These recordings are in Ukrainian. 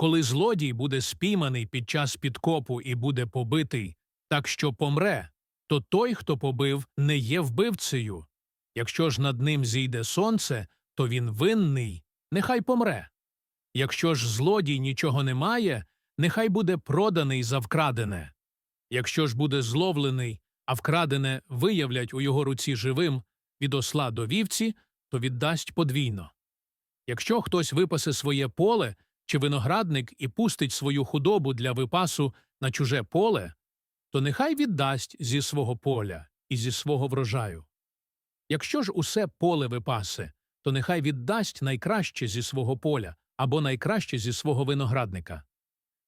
Коли злодій буде спійманий під час підкопу і буде побитий, так що помре, то той, хто побив, не є вбивцею. Якщо ж над ним зійде сонце, то він винний, нехай помре. Якщо ж злодій нічого не має, нехай буде проданий за вкрадене. Якщо ж буде зловлений, а вкрадене виявлять у його руці живим від осла до вівці, то віддасть подвійно. Якщо хтось випасе своє поле чи виноградник і пустить свою худобу для випасу на чуже поле, то нехай віддасть зі свого поля і зі свого врожаю. Якщо ж усе поле випасе, то нехай віддасть найкраще зі свого поля або найкраще зі свого виноградника.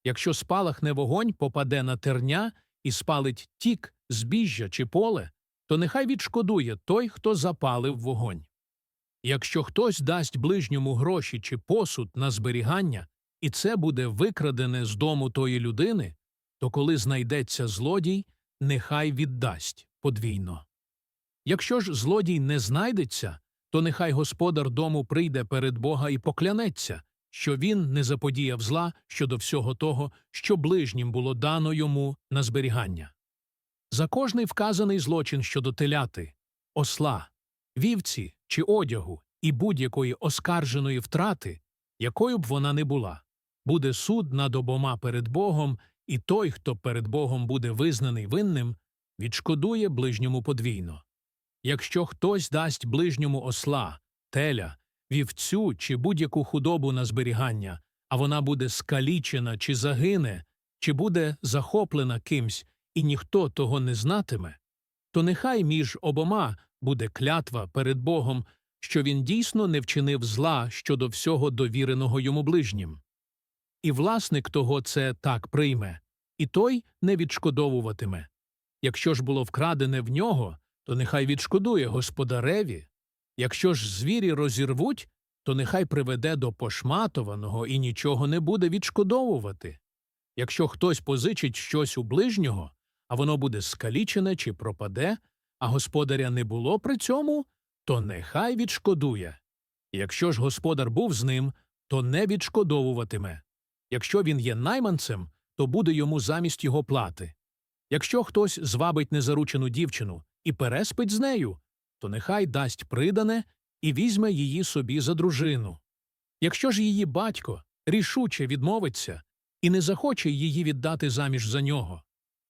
Якщо спалахне вогонь попаде на терня і спалить тік, збіжжя чи поле, то нехай відшкодує той, хто запалив вогонь. Якщо хтось дасть ближньому гроші чи посуд на зберігання, і це буде викрадене з дому тої людини, то коли знайдеться злодій, нехай віддасть подвійно. Якщо ж злодій не знайдеться, то нехай господар дому прийде перед Бога і поклянеться, що він не заподіяв зла щодо всього того, що ближнім було дано йому на зберігання. За кожний вказаний злочин щодо теляти, осла, вівці чи одягу і будь-якої оскарженої втрати, якою б вона не була, буде суд над обома перед Богом, і той, хто перед Богом буде визнаний винним, відшкодує ближньому подвійно. Якщо хтось дасть ближньому осла, теля, вівцю чи будь-яку худобу на зберігання, а вона буде скалічена чи загине, чи буде захоплена кимсь, і ніхто того не знатиме, то нехай між обома буде клятва перед Богом, що він дійсно не вчинив зла щодо всього довіреного йому ближнім. І власник того це так прийме, і той не відшкодовуватиме. Якщо ж було вкрадене в нього, то нехай відшкодує господареві. Якщо ж звірі розірвуть, то нехай приведе до пошматованого і нічого не буде відшкодовувати. Якщо хтось позичить щось у ближнього, а воно буде скалічене чи пропаде, а господаря не було при цьому, то нехай відшкодує. Якщо ж господар був з ним, то не відшкодовуватиме. Якщо він є найманцем, то буде йому замість його плати. Якщо хтось звабить незаручену дівчину і переспить з нею, то нехай дасть придане і візьме її собі за дружину. Якщо ж її батько рішуче відмовиться і не захоче її віддати заміж за нього,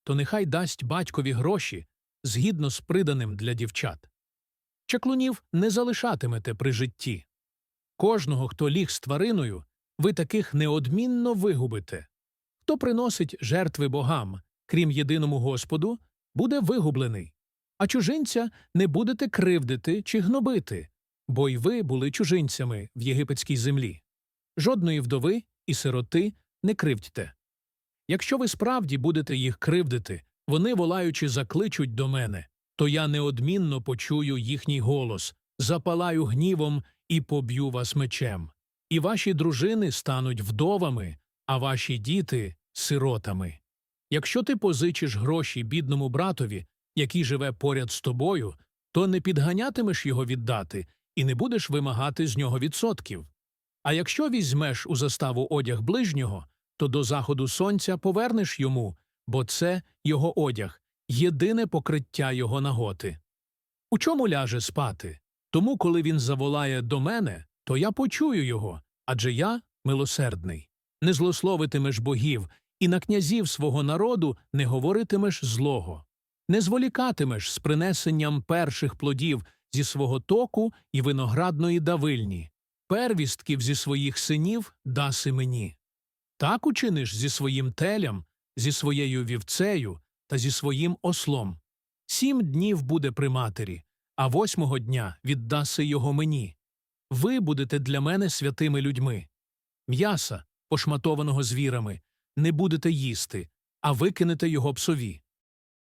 то нехай дасть батькові гроші згідно з приданим для дівчат. Чаклунів не залишатимете при житті. Кожного, хто ліг з твариною, ви таких неодмінно вигубите. Хто приносить жертви богам, крім єдиному Господу, буде вигублений, а чужинця не будете кривдити чи гнобити, бо й ви були чужинцями в єгипетській землі. Жодної вдови і сироти не кривдьте. Якщо ви справді будете їх кривдити, вони, волаючи, закличуть до мене, то я неодмінно почую їхній голос, запалаю гнівом і поб'ю вас мечем. І ваші дружини стануть вдовами, а ваші діти сиротами. Якщо ти позичиш гроші бідному братові, який живе поряд з тобою, то не підганятимеш його віддати і не будеш вимагати з нього відсотків. А якщо візьмеш у заставу одяг ближнього, то до заходу сонця повернеш йому, бо це його одяг, єдине покриття його наготи. У чому ляже спати? Тому, коли він заволає до мене, то я почую його, адже я милосердний. Не злословитимеш богів, і на князів свого народу не говоритимеш злого. Не зволікатимеш з принесенням перших плодів зі свого току і виноградної давильні, первістків зі своїх синів даси мені. Так учиниш зі своїм телям, зі своєю вівцею та зі своїм ослом. Сім днів буде при матері, а восьмого дня віддаси його мені. Ви будете для мене святими людьми. М'яса, пошматованого звірами, не будете їсти, а викинете його псові.